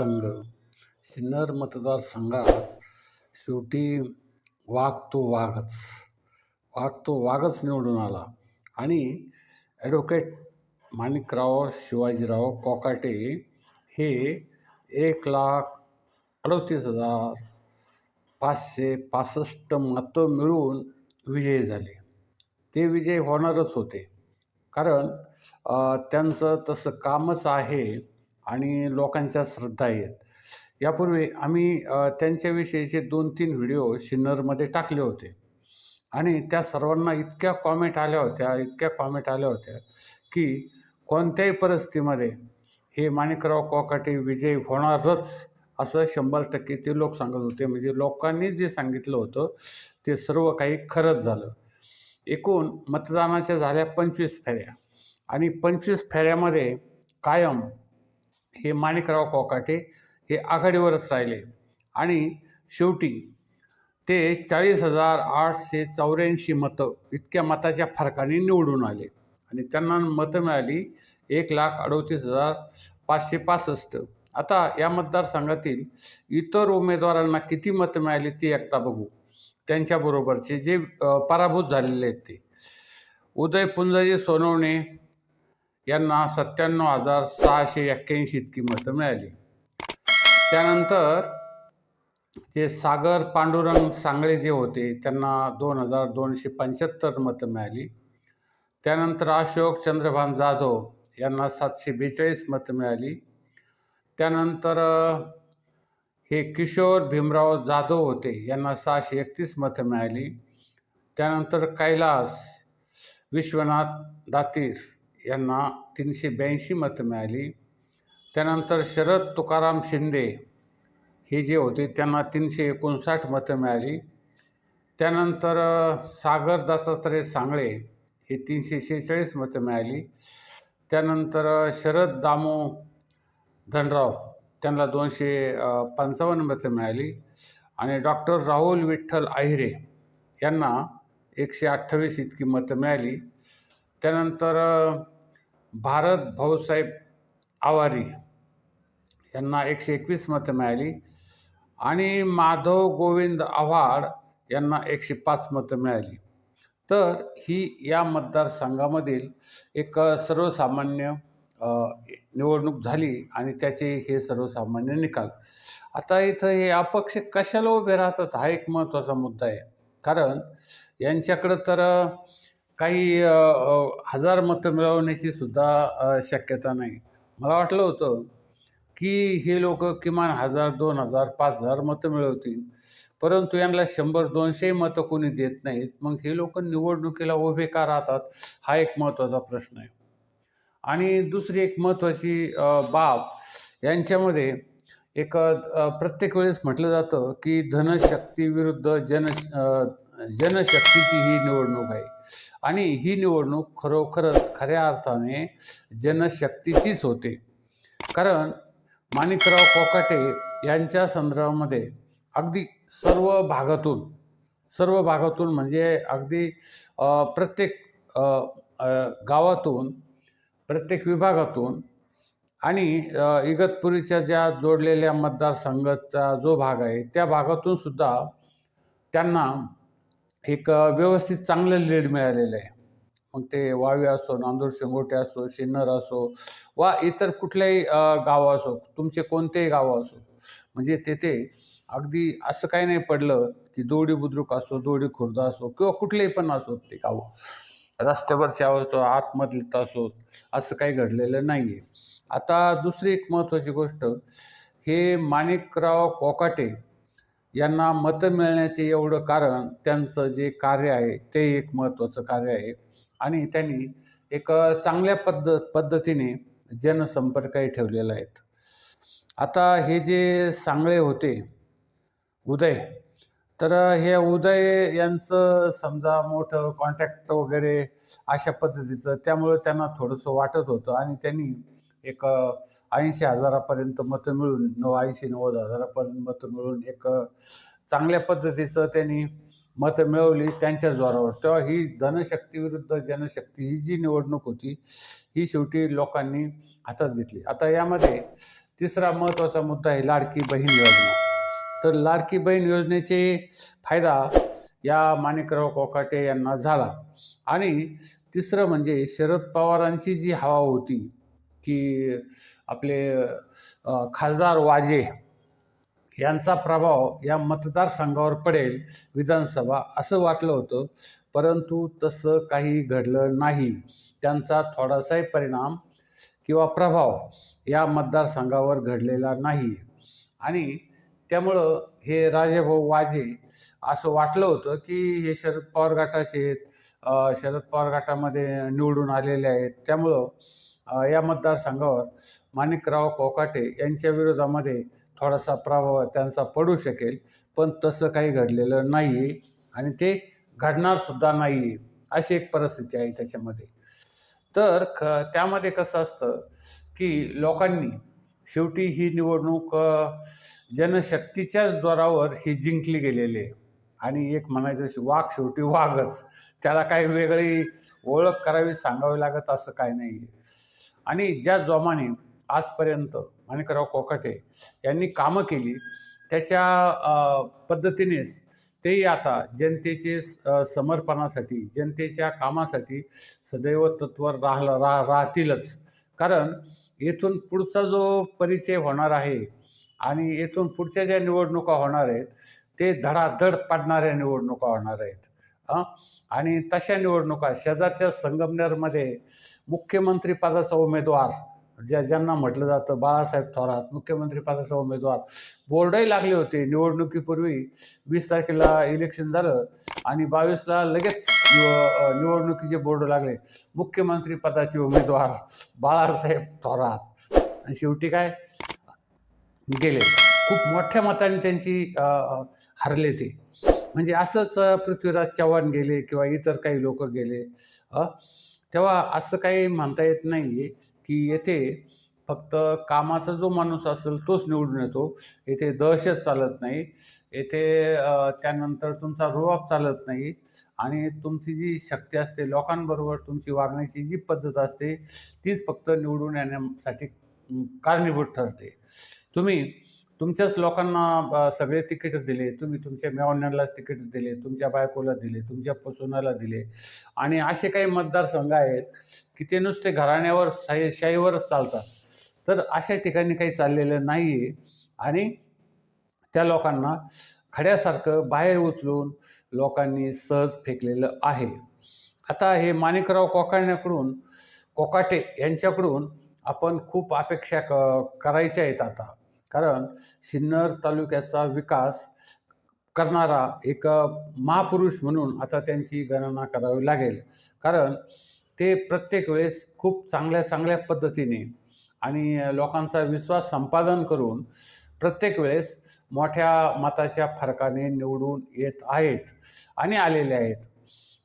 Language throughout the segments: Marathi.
मतदारसंघ सिन्नर मतदारसंघात शेवटी वाघ तो वाघच. वाघ तो वाघच निवडून आला. आणि ॲडव्होकेट माणिकराव शिवाजीराव कोकाटे हे एक लाख अडतीस हजार पाचशे पासष्ट मतं मिळवून विजयी झाले. ते विजयी होणारच होते. कारण त्यांचं तसं कामच आहे आणि लोकांच्या श्रद्धा आहेत. यापूर्वी आम्ही त्यांच्याविषयीचे दोन तीन व्हिडिओ सिन्नरमध्ये टाकले होते. आणि त्या सर्वांना इतक्या कॉमेंट आल्या होत्या इतक्या कॉमेंट आल्या होत्या की कोणत्याही परिस्थितीमध्ये हे माणिकराव कोकाटे विजयी होणारच असं शंभर टक्के ते लोक सांगत होते. म्हणजे लोकांनी जे सांगितलं होतं ते सर्व काही खरंच झालं. एकूण मतदानाच्या झाल्या पंचवीस फेऱ्या. आणि पंचवीस फेऱ्यामध्ये कायम हे माणिकराव कोकाटे हे आघाडीवरच राहिले. आणि शेवटी ते चाळीस हजार आठशे चौऱ्याऐंशी मतं इतक्या मताच्या फरकाने निवडून आले. आणि त्यांना मतं मिळाली एक लाख अडतीस हजार पाचशे पासष्ट. आता या मतदारसंघातील इतर उमेदवारांना किती मतं मिळाली ती एकदा बघू. त्यांच्याबरोबरचे जे पराभूत झालेले आहेत ते. उदय पुंजाजी सोनवणे यांना सत्त्याण्णव हजार सहाशे एक्क्याऐंशी इतकी मतं मिळाली. त्यानंतर जे सागर पांडुरंग सांगळे जे होते त्यांना दोन हजार दोनशे पंच्याहत्तर मतं मिळाली. त्यानंतर अशोक चंद्रभान जाधव यांना सातशे बेचाळीस मतं मिळाली. त्यानंतर हे किशोर भीमराव जाधव होते यांना सहाशे एकतीस मतं मिळाली. त्यानंतर कैलास विश्वनाथ दातीर यांना तीनशे ब्याऐंशी मतं मिळाली. त्यानंतर शरद तुकाराम शिंदे हे जे होते त्यांना तीनशे एकोणसाठ मतं मिळाली. त्यानंतर सागर दत्तात्रय सांगळे हे तीनशे शेहेचाळीस मतं मिळाली. त्यानंतर शरद दामो धनराव त्यांना दोनशे पंचावन्न मतं मिळाली. आणि डॉक्टर राहुल विठ्ठल आहिरे यांना एकशे अठ्ठावीस इतकी मतं मिळाली. त्यानंतर भारत भाऊसाहेब आवारी यांना एकशे एकवीस मतं मिळाली आणि माधव गोविंद आव्हाड यांना एकशे पाच मतं मिळाली. तर ही या मतदारसंघामधील एक सर्वसामान्य निवडणूक झाली आणि त्याचे हे सर्वसामान्य निकाल. आता इथं हे अपक्ष कशाला उभे राहतात हा एक महत्त्वाचा मुद्दा आहे. कारण यांच्याकडं तर काही हजार मतं मिळवण्याची सुद्धा शक्यता नाही. मला वाटलं होतं की हे लोक किमान हजार दोन हजार पाच हजार मतं मिळवतील. परंतु यांना शंभर दोनशे मतं कोणी देत नाहीत. मग हे लोक निवडणुकीला उभे का राहतात हा एक महत्त्वाचा प्रश्न आहे. आणि दुसरी एक महत्त्वाची बाब यांच्यामध्ये एक प्रत्येक वेळेस म्हटलं जातं की धनशक्ती विरुद्ध जन जनशक्तीची ही निवडणूक आहे. आणि ही निवडणूक खरोखरच खऱ्या अर्थाने जनशक्तीचीच होते. कारण माणिकराव कोकाटे यांच्या संदर्भामध्ये अगदी सर्व भागातून सर्व भागातून म्हणजे अगदी प्रत्येक गावातून प्रत्येक विभागातून आणि इगतपुरीच्या ज्या जोडलेल्या मतदारसंघाचा जो भाग आहे त्या भागातून सुद्धा त्यांना एक व्यवस्थित चांगलं लीड मिळालेलं आहे. मग ते वावे असो नांदूर शिंगोटे असो शिन्नर असो वा इतर कुठल्याही गाव गावं असो तुमचे कोणतेही गावं असो म्हणजे तेथे अगदी असं काही नाही पडलं की दोडी बुद्रुक असो दोडी खुर्द असो किंवा कुठलेही पण असो ते गावं. रस्त्यावरचे असो आतमधले असो असं काही घडलेलं नाही आहे आता दुसरी एक महत्त्वाची गोष्ट हे माणिकराव कोकाटे यांना मतं मिळण्याचे एवढं कारण त्यांचं जे कार्य आहे ते एक महत्त्वाचं कार्य आहे. आणि त्यांनी एक चांगल्या पद्ध पद्धतीने जनसंपर्कही ठेवलेला आहेत आता हे जे सांगळे होते उदय तर हे उदय यांचं समजा मोठं कॉन्टॅक्ट वगैरे अशा पद्धतीचं त्यामुळं त्यांना थोडंसं वाटत होतं. आणि त्यांनी एक ऐंशी हजारापर्यंत मतं मिळून नऊ ऐंशी नव्वद हजारापर्यंत मतं मिळून एक चांगल्या पद्धतीचं त्यांनी मतं मिळवली त्यांच्या जोरावर. तेव्हा ही धनशक्ती विरुद्ध जनशक्ती ही जी निवडणूक होती ही शेवटी लोकांनी हातात घेतली. आता यामध्ये तिसरा महत्त्वाचा मुद्दा आहे लाडकी बहीण योजना. तर लाडकी बहीण योजनेचे फायदा या माणिकराव कोकाटे यांना झाला. आणि तिसरं म्हणजे शरद पवारांची जी हवा होती की आपले खासदार वाजे यांचा प्रभाव या मतदारसंघावर पडेल विधानसभा असं वाटलं होतं. परंतु तसं काही घडलं नाही. त्यांचा थोडासाही परिणाम किंवा प्रभाव या मतदारसंघावर घडलेला नाही. आणि त्यामुळं हे राजेभाऊ वाजे असं वाटलं होतं की हे शरद पवार गटाचे आहेत. शरद पवार गटामध्ये निवडून आलेले आहेत. त्यामुळं या मतदारसंघावर माणिकराव कोकाटे यांच्या विरोधामध्ये थोडासा प्रभाव त्यांचा पडू शकेल पण तसं काही घडलेलं नाही आहे आणि ते घडणारसुद्धा नाही आहे अशी एक परिस्थिती आहे त्याच्यामध्ये. तर ख त्यामध्ये कसं असतं की लोकांनी शेवटी ही निवडणूक जनशक्तीच्याच द्वारावर ही जिंकली गेलेली आहे. आणि एक म्हणायचं अशी वाघ शेवटी वाघच त्याला काही वेगळी ओळख करावी सांगावी लागत असं काही नाही आहे आणि ज्या जोमाने आजपर्यंत माणिकराव कोकाटे यांनी कामं केली त्याच्या पद्धतीनेच तेही आता जनतेचे स- समर्पणासाठी जनतेच्या कामासाठी सदैव तत्वर राहला राह राहतीलच. कारण येथून पुढचा जो परिचय होणार आहे आणि येथून पुढच्या ज्या निवडणुका होणार आहेत ते धडाधड पाडणाऱ्या निवडणुका होणार आहेत. आणि तशा निवडणुका शेजारच्या संगमनेरमध्ये मुख्यमंत्रीपदाचा उमेदवार ज्या ज्यांना म्हटलं जातं बाळासाहेब थोरात मुख्यमंत्रीपदाचा उमेदवार बोर्डही लागले होते निवडणुकीपूर्वी. वीस तारखेला इलेक्शन झालं आणि बावीसला लगेच निव- निवडणुकीचे बोर्ड लागले. मुख्यमंत्रीपदाचे उमेदवार बाळासाहेब थोरात. आणि शेवटी काय? गेले. खूप मोठ्या मताने त्यांची हरले ते. म्हणजे असंच पृथ्वीराज चव्हाण गेले किंवा इतर काही लोक गेले तेव्हा असं काही म्हणता येत नाही की येथे फक्त कामाचा जो माणूस असेल तोच निवडून येतो. येथे दहशत चालत नाही. येथे त्यानंतर तुमचा रुबाब चालत नाही. आणि तुमची जी शक्ती असते लोकांबरोबर तुमची वागण्याची जी पद्धत असते तीच फक्त निवडून येण्यासाठी कारणीभूत ठरते. तुम्ही तुमच्याच लोकांना सगळे तिकीट दिले तुम्ही तुमच्या मेवण्यालाच तिकीट दिले तुमच्या बायकोला दिले तुमच्या पुसुनाला दिले. आणि असे काही मतदारसंघ आहेत की ते नुसते घराण्यावर शाही शाहीवरच चालतात. तर अशा ठिकाणी काही चाललेलं नाही आहे आणि त्या लोकांना खड्यासारखं बाहेर उचलून लोकांनी सहज फेकलेलं आहे. आता हे माणिकराव कोकाण्याकडून कोकाटे यांच्याकडून आपण खूप अपेक्षा क करायच्या आहेत आता. कारण सिन्नर तालुक्याचा विकास करणारा एक महापुरुष म्हणून आता त्यांची गणना करावी लागेल. कारण ते प्रत्येक वेळेस खूप चांगल्या चांगल्या पद्धतीने आणि लोकांचा विश्वास संपादन करून प्रत्येक वेळेस मोठ्या मताच्या फरकाने निवडून येत आहेत आणि आलेले आहेत.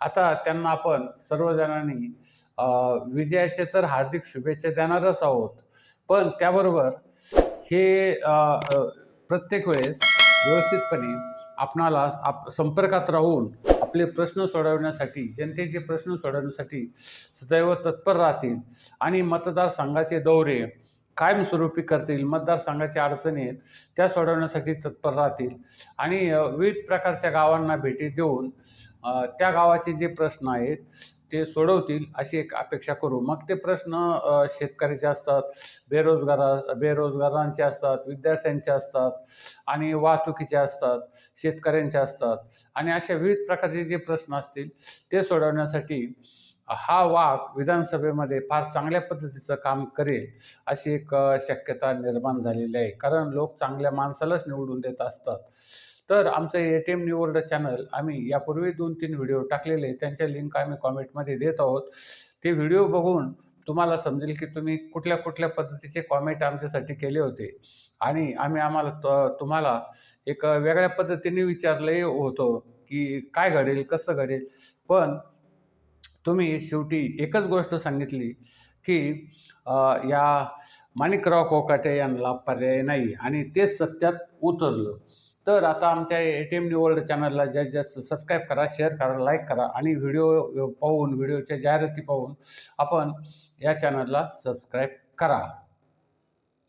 आता त्यांना आपण सर्वजणांनी विजयाचे तर हार्दिक शुभेच्छा देणारच आहोत. पण त्याबरोबर हे प्रत्येक वेळेस व्यवस्थितपणे आपणाला आप संपर्कात राहून आपले प्रश्न सोडवण्यासाठी जनतेचे प्रश्न सोडवण्यासाठी सदैव तत्पर राहतील. आणि मतदारसंघाचे दौरे कायमस्वरूपी करतील मतदारसंघाच्या अडचणी आहेत त्या सोडवण्यासाठी तत्पर राहतील. आणि विविध प्रकारच्या गावांना भेटी देऊन त्या गावाचे जे प्रश्न आहेत ते सोडवतील अशी एक अपेक्षा करू. मग ते प्रश्न शेतकऱ्याचे असतात बेरोजगारा बेरोजगारांचे असतात विद्यार्थ्यांचे असतात आणि वाहतुकीचे असतात शेतकऱ्यांचे असतात आणि अशा विविध प्रकारचे जे प्रश्न असतील ते सोडवण्यासाठी हा वाक विधानसभेमध्ये फार चांगल्या पद्धतीचं काम करेल अशी एक शक्यता निर्माण झालेली आहे. कारण लोक चांगल्या माणसालाच निवडून देत असतात. तर आमचं A T M new world channel आम्ही यापूर्वी दोन तीन व्हिडिओ टाकलेले त्यांच्या लिंक आम्ही कॉमेंटमध्ये देत आहोत. ते व्हिडिओ बघून तुम्हाला समजेल की तुम्ही कुठल्या कुठल्या पद्धतीचे कॉमेंट आमच्यासाठी केले होते. आणि आम्ही आम्हाला तुम्हाला एक वेगळ्या पद्धतीने विचारलंही होतो की काय घडेल कसं घडेल. पण तुम्ही शेवटी एकच गोष्ट सांगितली की या माणिकराव कोकाटे यांना पर्याय नाही. आणि तेच सत्यात उतरलं. तर आता आमच्या ए टी एम निवर्ल्ड चॅनलला जास्त जास्त सबस्क्राईब करा शेअर करा लाईक करा आणि व्हिडिओ पाहून व्हिडिओच्या जाहिराती पाहून आपण या चॅनलला सबस्क्राईब करा.